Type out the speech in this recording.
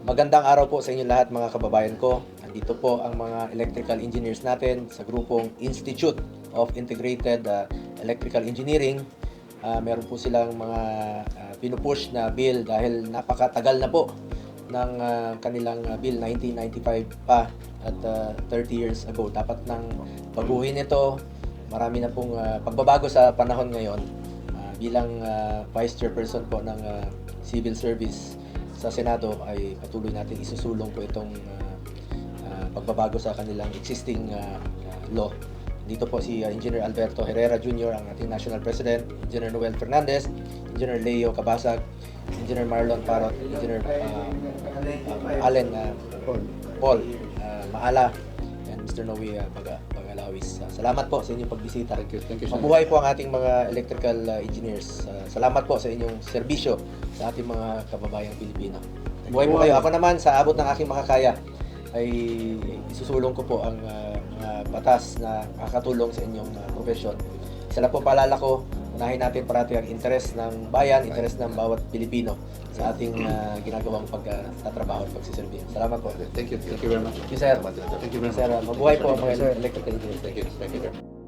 Magandang araw po sa inyo lahat mga kababayan ko. Nandito po ang mga electrical engineers natin sa grupong Institute of Integrated uh, Electrical Engineering. Ah, meron po silang mga uh, pinupush na bill dahil napakatagal na po ng ah, kanilang ah, bill 1995 pa at ah, 30 years ago. Dapat nang baguhin ito. Marami na pong ah, pagbabago sa panahon ngayon. Ah, bilang ah, Vice Chairperson po ng ah, Civil Service sa Senado ay patuloy natin isusulong po itong ah, ah, pagbabago sa kanilang existing ah, ah, law. Dito po si ah, Engineer Alberto Herrera Jr., ang ating National President, Engineer Noel Fernandez, Engineer Leo Cabasag, Engineer Marlon Parot, Engineer ah, ah, Allen ah, Paul ah, Maala, and Mr. Noe ah, Baga, Bagalawis. Ah, salamat po sa inyong pagbisita. Thank you. Thank you. Mabuhay po ang ating mga electrical uh, engineers. Uh, salamat po sa inyong serbisyo sa ating mga kababayang Pilipino. Mabuhay po kayo. Ako naman, sa abot ng aking makakaya, ay isusulong ko po ang uh, mga batas na makakatulong sa inyong uh, profesyon. Isa lang po paalala ko, unahin natin parati ang interes ng bayan, interes ng bawat Pilipino sa ating uh, ginagawang pagtatrabaho at pagsiserbi. Salamat po. Thank you. Thank you very much. Thank you, sir. Thank you very much. Sir, uh, mabuhay po ang mga electrical engineers. Thank you. Thank you.